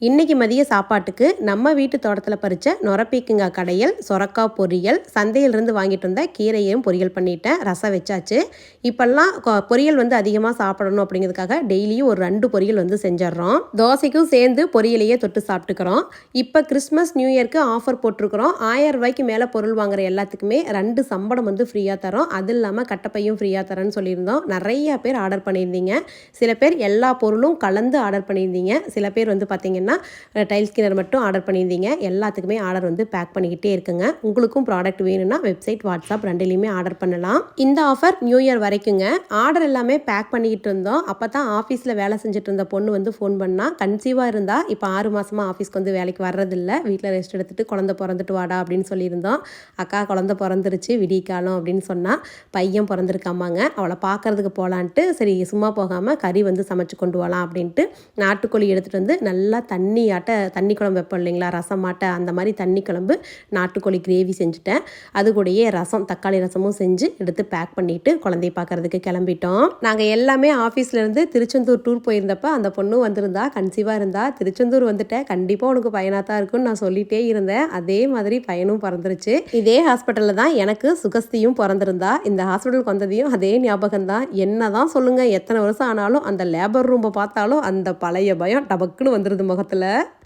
இன்னைக்கு மதிய சாப்பாட்டுக்கு நம்ம வீட்டு தோட்டத்தில் பறித்த நொரப்பீக்குங்காய் கடையல் சொரக்காய் பொரியல் சந்தையிலிருந்து வாங்கிட்டு வந்த கீரையும் பொரியல் பண்ணிட்டேன். ரசம் வச்சாச்சு. இப்போல்லாம் கொ- பொரியல் வந்து அதிகமாக சாப்பிடணும் அப்படிங்கிறதுக்காக டெய்லியும் ஒரு ரெண்டு பொரியல் வந்து செஞ்சிடுறோம். தோசைக்கும் சேர்ந்து பொரியலையே தொட்டு சாப்பிட்டுக்கிறோம். இப்போ கிறிஸ்மஸ் நியூ இயர்க்கு ஆஃபர் போட்டிருக்கிறோம். ஆயிரம் ரூபாய்க்கு மேலே பொருள் வாங்குற எல்லாத்துக்குமே ரெண்டு சம்பளம் வந்து ஃப்ரீயாக தரோம். அது இல்லாமல் கட்டப்பையும் ஃப்ரீயாக தரேன்னு சொல்லியிருந்தோம். நிறைய பேர் ஆர்டர் பண்ணியிருந்தீங்க. சில பேர் எல்லா பொருளும் கலந்து ஆர்டர் பண்ணியிருந்தீங்க. சில பேர் வந்து பார்த்தீங்கன்னா டைல்ஸ் ஸ்கின்னர் மட்டும் ஆர்டர் பண்ணியிருந்தீங்க. எல்லாத்துக்குமே ஆர்டர் வந்து பேக் பண்ணிக்கிட்டே இருக்குங்க. உங்களுக்கும் ப்ராடக்ட் வேணும்னா வெப்சைட் வாட்ஸ்அப் ரெண்டுலேயுமே ஆர்டர் பண்ணலாம். இந்த ஆஃபர் நியூ இயர் வரைக்குங்க. ஆர்டர் எல்லாமே பேக் பண்ணிக்கிட்டு இருந்தோம். அப்போ தான் ஆஃபீஸில் வேலை செஞ்சுட்டு இருந்த பொண்ணு வந்து ஃபோன் பண்ணால் கன்சீவாக இருந்தால் இப்போ ஆறு மாதமாக ஆஃபீஸ்க்கு வந்து வேலைக்கு வர்றதில்ல. வீட்டில் ரெஸ்ட் எடுத்துகிட்டு குழந்த பிறந்துட்டு வாடா அப்படின்னு சொல்லியிருந்தோம். அக்கா குழந்த பிறந்துருச்சு விடிய காலம் அப்படின்னு சொன்னால் பையன் பிறந்திருக்காமாங்க. அவளை பார்க்கறதுக்கு போகலான்ட்டு சரி சும்மா போகாமல் கறி வந்து சமைச்சு கொண்டு வரலாம் அப்படின்ட்டு நாட்டுக்கோழி எடுத்துகிட்டு வந்து நல்லா தண்ணி ஆட்ட தண்ணி குழம்பு வைப்போம் இல்லைங்களா? ரசம் ஆட்ட அந்த மாதிரி தண்ணி குழம்பு நாட்டுக்கோழி கிரேவி செஞ்சுட்டேன். அது கூடயே ரசம் தக்காளி ரசமும் செஞ்சு எடுத்து பேக் பண்ணிட்டு குழந்தைய பார்க்கறதுக்கு கிளம்பிட்டோம். நாங்கள் எல்லாமே ஆஃபீஸ்லேருந்து திருச்செந்தூர் டூர் போயிருந்தப்ப அந்த பொண்ணும் வந்திருந்தா கன்சீவாக இருந்தா. திருச்செந்தூர் வந்துட்டேன். கண்டிப்பாக உனக்கு பயனாக தான் இருக்கும்னு நான் சொல்லிட்டே இருந்தேன். அதே மாதிரி பயனும் பிறந்துருச்சு. இதே ஹாஸ்பிட்டலில் தான் எனக்கு சுகஸ்தியும் பிறந்திருந்தா. இந்த ஹாஸ்பிட்டலுக்கு வந்ததையும் அதே ஞாபகம் தான். என்ன தான் சொல்லுங்கள் எத்தனை வருஷம் ஆனாலும் அந்த லேபர் ரூமை பார்த்தாலும் அந்த பழைய பயம் டபக்குன்னு வந்துடுது கிராமத்தில்